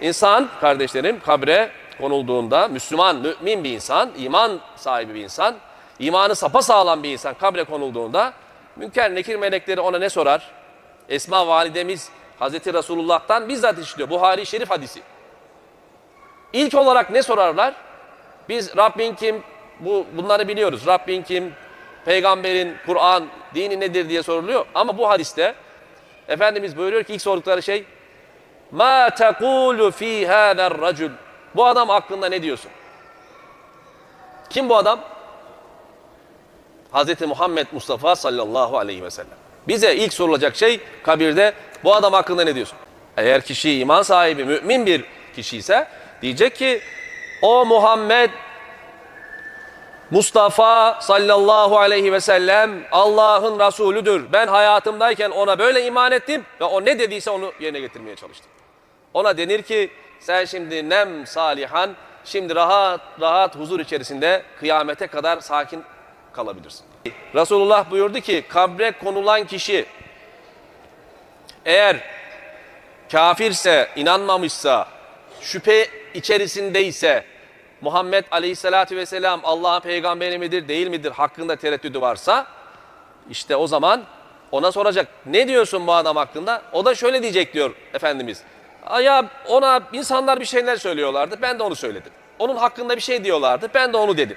İnsan kardeşlerim kabre konulduğunda Müslüman, mümin bir insan, iman sahibi bir insan, imanı sapasağlam bir insan kabre konulduğunda Münker Nekir melekleri ona ne sorar? Esma validemiz Hazreti Resulullah'tan bizzat işliyor. Buhari Şerif hadisi. İlk olarak ne sorarlar? Biz Rabbin kim? Bu bunları biliyoruz. Rabbin kim? Peygamberin, Kur'an, dini nedir diye soruluyor. Ama bu hadiste Efendimiz buyuruyor ki ilk sordukları şey Ma tekulu fi hâzer racul Bu adam hakkında ne diyorsun? Kim bu adam? Hz. Muhammed Mustafa sallallahu aleyhi ve sellem. Bize ilk sorulacak şey kabirde bu adam hakkında ne diyorsun? Eğer kişi iman sahibi, mümin bir kişi ise diyecek ki o Muhammed Mustafa sallallahu aleyhi ve sellem Allah'ın Resulüdür. Ben hayatımdayken ona böyle iman ettim ve o ne dediyse onu yerine getirmeye çalıştım. Ona denir ki sen şimdi nem salihan, şimdi rahat rahat huzur içerisinde kıyamete kadar sakin kalabilirsin. Resulullah buyurdu ki kabre konulan kişi eğer kafirse, inanmamışsa, şüphe içerisindeyse, Muhammed Aleyhisselatü Vesselam Allah'ın peygamberi midir, değil midir hakkında tereddüdü varsa, işte o zaman ona soracak. Ne diyorsun bu adam hakkında? O da şöyle diyecek diyor Efendimiz. "Aa Ya ona insanlar bir şeyler söylüyorlardı, ben de onu söyledim. Onun hakkında bir şey diyorlardı, ben de onu dedim.